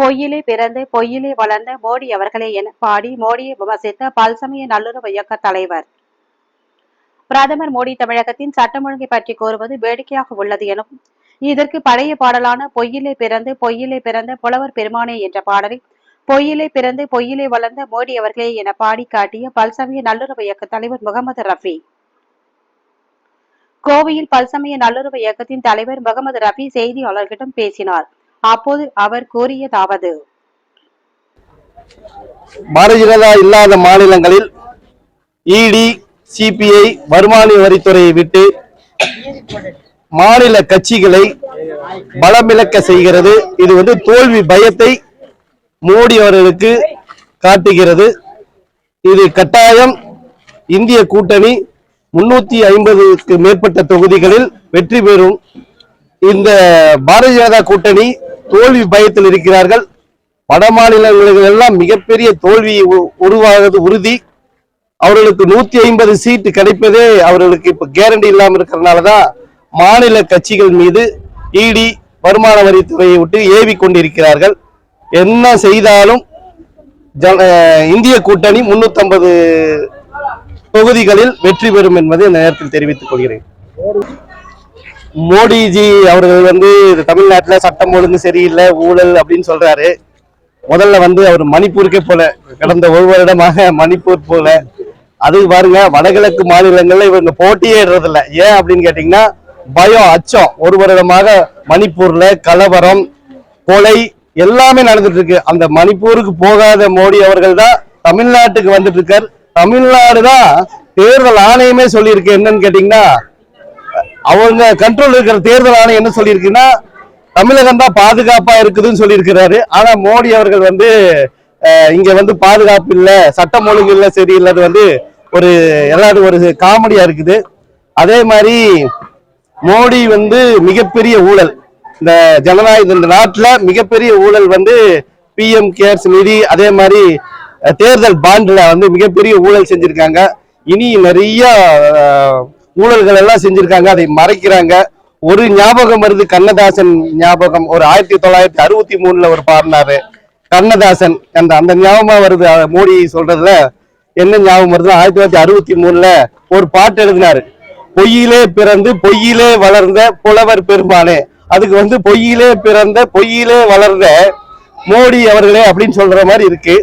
பொய்யிலே பிறந்து பொய்யிலே வளர்ந்த மோடி அவர்களே என பாடி மோடியை விமர்சித்த பல்சமய நல்லுறவு இயக்க தலைவர். பிரதமர் மோடி தமிழகத்தின் சட்டம் ஒழுங்கை பற்றி கூறுவது வேடிக்கையாக உள்ளது எனவும் இதற்கு பழைய பாடலான பொய்யிலே பிறந்து பொய்யிலே பிறந்த புலவர் பெருமானே என்ற பாடலை பொய்யிலே பிறந்து பொய்யிலே வளர்ந்த மோடி அவர்களே என பாடி காட்டிய பல்சமய நல்லுறவு இயக்க தலைவர் முகமது ரஃபி. கோவையில் பல்சமய நல்லுறவு இயக்கத்தின் தலைவர் முகமது ரஃபி செய்தியாளர்களிடம் பேசினார். அப்போது அவர் கூறியதாவது பாரதிய ஜனதா இல்லாத மாநிலங்களில் இடி சிபிஐ வருமான வரித்துறையை விட்டு மாநில கட்சிகளை பலமிழக்க செய்கிறது. இது வந்து தோல்வி பயத்தை மோடி அவர்களுக்கு காட்டுகிறது. இது கட்டாயம். இந்திய கூட்டணி முன்னூத்தி ஐம்பதுக்கு மேற்பட்ட தொகுதிகளில் வெற்றி பெறும். இந்த பாரதிய ஜனதா கூட்டணி தோல்வி பயத்தில் இருக்கிறார்கள். வட மாநிலங்களுக்கு எல்லாம் மிகப்பெரிய தோல்வி உருவாகிறது உறுதி. அவர்களுக்கு நூத்தி ஐம்பது சீட்டு கிடைப்பதே அவர்களுக்கு இப்ப கேரண்டி இல்லாமல் இருக்கிறதுனாலதான் மாநில கட்சிகள் மீது இடி வருமான வரித்துறையை விட்டு ஏவி கொண்டிருக்கிறார்கள். என்ன செய்தாலும் ஜன இந்திய கூட்டணி 350 தொகுதிகளில் வெற்றி பெறும் என்பதை இந்த நேரத்தில் தெரிவித்துக் கொள்கிறேன். மோடிஜி அவர்கள் வந்து இது சட்டம் ஒழுங்கு சரியில்லை ஊழல் அப்படின்னு சொல்றாரு. முதல்ல வந்து அவர் மணிப்பூருக்கே போல கடந்த ஒரு வருடமாக மணிப்பூர் போல. அது பாருங்க வடகிழக்கு மாநிலங்கள்ல இவங்க போட்டியே இல்ல ஏன் அப்படின்னு கேட்டீங்கன்னா பயம் அச்சம். ஒரு வருடமாக மணிப்பூர்ல கலவரம் கொலை எல்லாமே நடந்துட்டு இருக்கு அந்த மணிப்பூருக்கு போகாத மோடி அவர்கள் தான் தமிழ்நாட்டுக்கு வந்துட்டு இருக்கார் தமிழ்நாடு தான் தேர்தல் ஆணையமே சொல்லியிருக்கு. என்னன்னு கேட்டீங்கன்னா அவங்க கண்ட்ரோல் இருக்கிற தேர்தல் ஆணையம் என்ன சொல்லியிருக்குன்னா தமிழகம் தான் பாதுகாப்பா இருக்குதுன்னு சொல்லியிருக்கிறாரு. ஆனா மோடி அவர்கள் வந்து இங்க வந்து பாதுகாப்பு இல்லை சட்டம் ஒழுங்கு இல்லை சரியில்லாது வந்து ஒரு எல்லாரும் ஒரு காமெடியா இருக்குது. அதே மாதிரி மோடி வந்து மிகப்பெரிய ஊழல். இந்த ஜனநாயக இந்த நாட்டில் மிகப்பெரிய ஊழல் வந்து பிஎம் கேர்ஸ் நிதி அதே மாதிரி தேர்தல் பாண்டில் வந்து மிகப்பெரிய ஊழல் செஞ்சுருக்காங்க. இனி நிறைய ஊழல்கள் எல்லாம் செஞ்சிருக்காங்க அதை மறைக்கிறாங்க. ஒரு ஞாபகம் வருது கண்ணதாசன் ஞாபகம். ஒரு ஆயிரத்தி தொள்ளாயிரத்தி அறுபத்தி மூணுல ஒரு பாடினாரு. கண்ணதாசன் அந்த அந்த ஞாபகம் வருது மோடி சொல்றதுல. என்ன ஞாபகம் வருது ஆயிரத்தி தொள்ளாயிரத்தி அறுபத்தி மூணுல ஒரு பாட்டு எழுதினாரு. பொய்யிலே பிறந்து பொய்யிலே வளர்ந்த புலவர் பெருமானே. அதுக்கு வந்து பொய்யிலே பிறந்த பொய்யிலே வளர்ந்த மோடி அவர்களே அப்படின்னு சொல்ற மாதிரி இருக்கு.